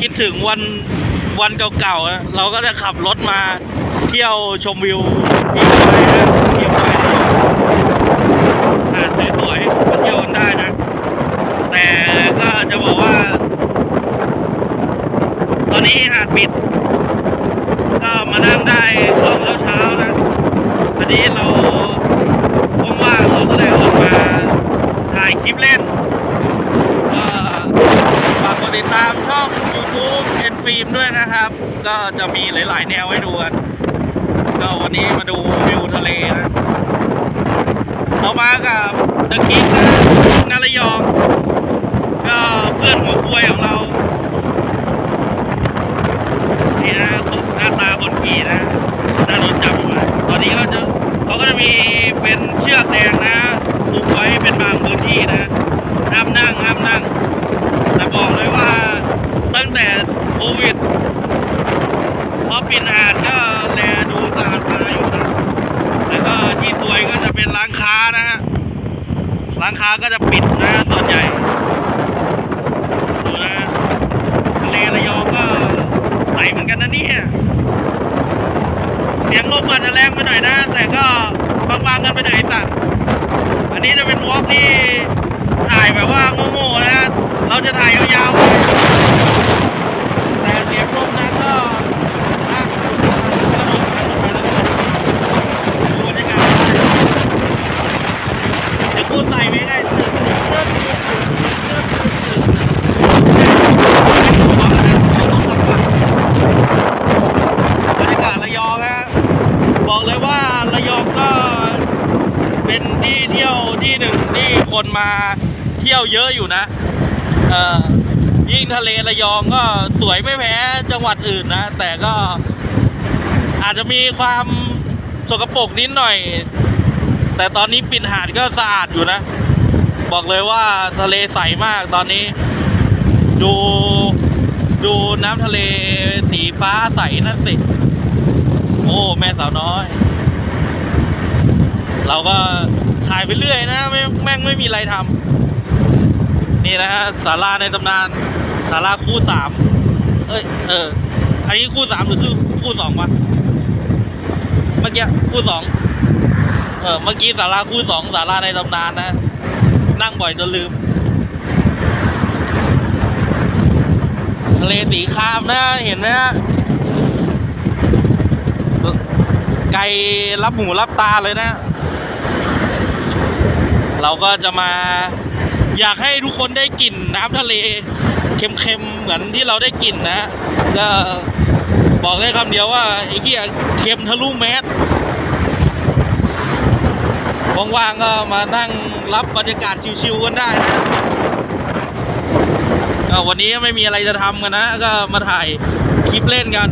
คิดถึงวันวันเก่าๆเราก็จะขับรถมาเที่ยวชมวิวที่ไว้นะที่ไว้หาดสวยๆมาเที่ยวกันได้นะ แต่ก็จะบอกว่า ตอนนี้หาดปิด ก็มานั่งได้ตอนเช้าๆนะอันนี้เราว่างๆเราก็เลยออกมาถ่ายคลิปเล่น ก็ฝากกดติดตามช่อง YouTube เอ็นฟิล์มด้วยนะครับ ก็จะมีหลายๆ แนวให้ดูกันก็วันนี้มาดูวิวทะเลนะเรามากับเดอะคิกนะงานระยอง ก็เพื่อนหัวควยของเรา นี่นะหน้าตาคนขี่นะน่าโดนจับอยู่นะตอนนี้เขาจะเขาก็จะมีเป็นเชือกแดงนะผูกไว้เป็นบางพื้นที่นะห้ามนั่งห้ามนั่ง แต่บอกเลยว่าตั้งแต่โควิดพอปิดหาดก็แลดูสะอาดตาอยู่นะแล้วก็ที่สวยก็จะเป็นร้านค้านะฮะร้านค้าก็จะปิดนะส่วนใหญ่ดูนะทะเลระยองก็ใสเหมือนกันนะเนี่ยเสียงลมอาจจะแรงไปหน่อยนะ แต่ก็บางๆกันไปหน่อยสัตว์อันนี้จะเป็นวอล์กที่ถ่ายแบบว่าโง่ๆนะฮะเราจะถ่ายยาวๆ แต่เสียงลมนั้นก็นะสนุกสนุกไปแล้วดูบรรยากาศเดี๋ยวพูดใส่ไม่ได้ตื่นตื่นตื่นตื่นตื่นบรรยากาศระยองนะบอกเลยว่า ระยองก็เป็นที่เที่ยวที่หนึ่งที่คนมาเที่ยวเยอะอยู่นะเอ่อยิ่งทะเลระยองก็สวยไม่แพ้จังหวัดอื่นนะ แต่ก็อาจจะมีความสกปรกนิดหน่อย แต่ตอนนี้ปิดหาดก็สะอาดอยู่นะ บอกเลยว่าทะเลใสมากตอนนี้ ดูดูน้ำทะเลสีฟ้าใสนั่นสิ โอ้ แม่สาวน้อย เราก็ถ่ายไปเรื่อยนะไม่แม่งไม่มีอะไรทำนี่นะฮะศาลาในตำนานศาลาคู่สามเอ้ยเออ อันนี้คู่สามหรือคือคู่สองวะเมื่อกี้คู่สองเออเมื่อกี้ศาลาคู่สองศาลาในตำนานนะ นั่งบ่อยจนลืมทะเลสีครามนะเห็นไหมฮะไกลรับหูรับตาเลยนะ เราก็จะมาอยากให้ทุกคนได้กลิ่นน้ำทะเลเค็มๆเหมือนที่เราได้กลิ่นนะก็บอกได้คำเดียวว่าไอ้เหี้ยเค็มทะลุแมสว่างๆก็มานั่งรับบรรยากาศชิวๆกันได้นะก็วันนี้ไม่มีอะไรจะทำกันนะ ก็มาถ่ายคลิปเล่นกัน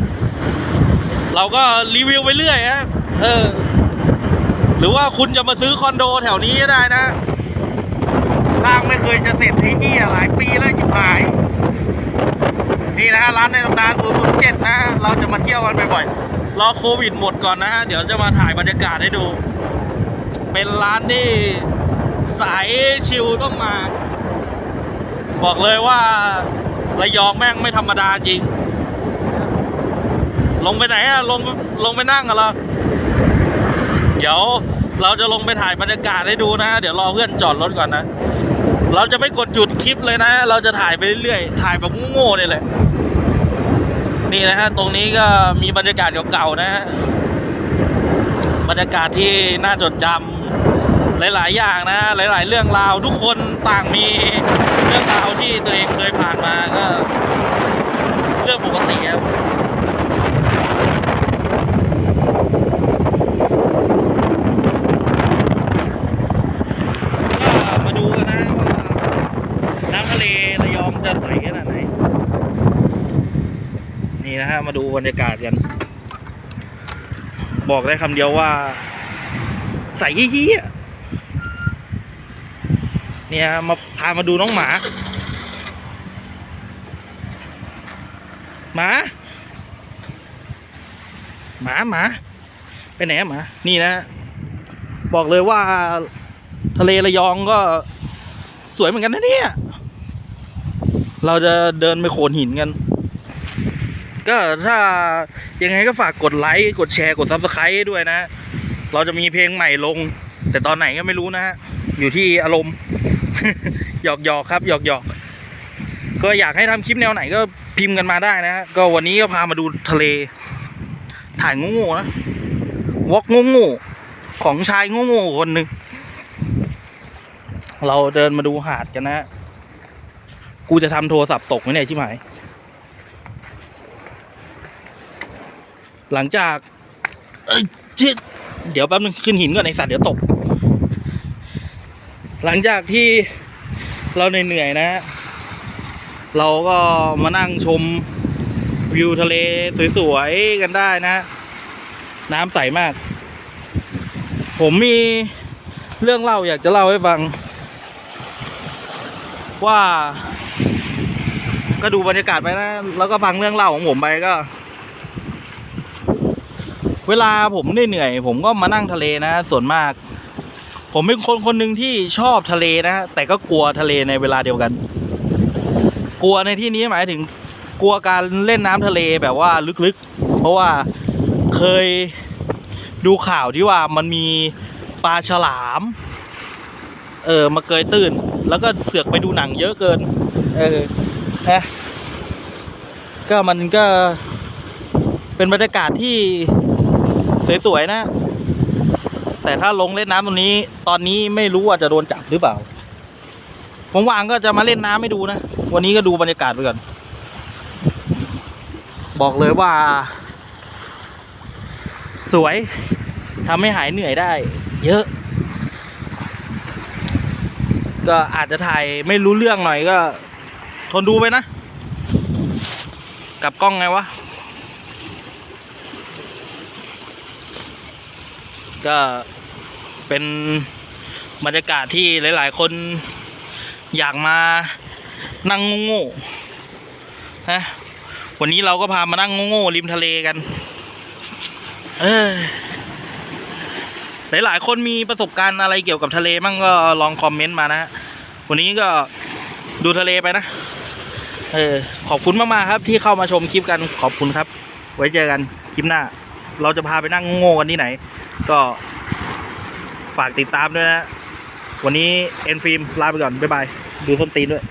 เราก็รีวิวไปเรื่อยฮะเออ หรือว่าคุณจะมาซื้อคอนโดแถวนี้ก็ได้นะสร้างไม่เคยจะเสร็จไอ้นี่หลายปีแล้วจิบหาย นี่นะฮะร้านในตำนาน007นะฮะเราจะมาเที่ยวกันบ่อยๆรอโควิดหมดก่อนนะฮะ เดี๋ยวจะมาถ่ายบรรยากาศให้ดู เป็นร้านที่สายชิลต้องมา บอกเลยว่าระยองแม่งไม่ธรรมดาจริง ลงไปไหนอะลงลงไปนั่งกันเหรอ ดี๋ยวเราจะลงไปถ่ายบรรยากาศให้ดูนะ เดี๋ยวรอเพื่อนจอดรถก่อนนะ เราจะไม่กดหยุดคลิปเลยนะ เราจะถ่ายไปเรื่อยๆ ถ่ายแบบโง่ๆนี่แหละ นี่นะฮะ ตรงนี้ก็มีบรรยากาศเก่าๆนะฮะ บรรยากาศที่น่าจดจำหลายๆ อย่างนะ หลาย ๆ เรื่องราว ทุกคนต่างมีเรื่องราวที่ตัวเองเคยผ่านมาก็ เรื่องปกติครับ ก็มาดูกันนะว่าน้ำทะเลระยองจะใสขนาดไหน นี่นะฮะ มาดูบรรยากาศกัน บอกได้คำเดียวว่า ใสเฮี้ยๆเนี่ยมาพามาดูน้องหมา หมา หมาหมาไปไหนหมา นี่นะ บอกเลยว่าทะเลระยองก็สวยเหมือนกันนะเนี่ย เราจะเดินไปโขนหินกัน ก็ถ้ายังไงก็ฝากกดไลค์กดแชร์กดซับสไครต์ด้วยนะ เราจะมีเพลงใหม่ลง แต่ตอนไหนก็ไม่รู้นะฮะอยู่ที่อารมณ์หยอกหยอกครับหยอกหยอกก็อยากให้ทำคลิปแนวไหนก็พิมพ์กันมาได้นะฮะก็วันนี้ก็พามาดูทะเล ถ่ายงูงูนะวอกงูงูของชายงูงูคนหนึ่งเราเดินมาดูหาดกันนะฮะกูจะทำโทรศัพท์ตกไหมเนี่ยชิบหาย หลังจาก เอ้ยชิดเดี๋ยวแป๊บนึงขึ้นหินก่อนไอสัตว์เดี๋ยวตก หลังจากที่เราเหนื่อยๆนะ เราก็มานั่งชมวิวทะเลสวยๆกันได้นะ น้ำใสมาก ผมมีเรื่องเล่าอยากจะเล่าให้ฟัง ว่า ก็ดูบรรยากาศไปนะ แล้วก็ฟังเรื่องเล่าของผมไปก็ เวลาผมเหนื่อย ผมก็มานั่งทะเลนะ ส่วนมาก ผมเป็นคนคนหนึ่งที่ชอบทะเลนะแต่ก็กลัวทะเลในเวลาเดียวกัน กลัวในที่นี้หมายถึงกลัวการเล่นน้ำทะเลแบบว่าลึกๆ เพราะว่าเคยดูข่าวที่ว่ามันมีปลาฉลาม เออมาเกยตื้นแล้วก็เสือกไปดูหนังเยอะเกิน เออนะก็มันก็เป็นบรรยากาศที่ สวยๆนะ แต่ถ้าลงเล่นน้ำตรงนี้ ตอนนี้ไม่รู้ว่าจะโดนจับหรือเปล่า ผมวางก็จะมาเล่นน้ำให้ดูนะ วันนี้ก็ดูบรรยากาศไปก่อน บอกเลยว่า สวยทำให้หายเหนื่อยได้ เยอะ ก็อาจจะถ่ายไม่รู้เรื่องหน่อยก็ ทนดูไปนะ กับกล้องไงวะ ก็เป็นบรรยากาศที่หลาย ๆ คนอยากมานั่งโง่ๆนะวันนี้เราก็พามานั่งโง่ๆริมทะเลกัน เออหลายๆคนมีประสบการณ์อะไรเกี่ยวกับทะเลมั่งก็ลองคอมเมนต์มานะวันนี้ก็ดูทะเลไปนะ เออ ขอบคุณมาก ๆ ครับที่เข้ามาชมคลิปกันขอบคุณครับ ไว้เจอกันคลิปหน้า เราจะพาไปนั่งโง่กันที่ไหน ก็ฝากติดตามด้วยนะ วันนี้เอ็นฟิล์มลาไปก่อน บ๊ายบาย ดูส้นตีนด้วย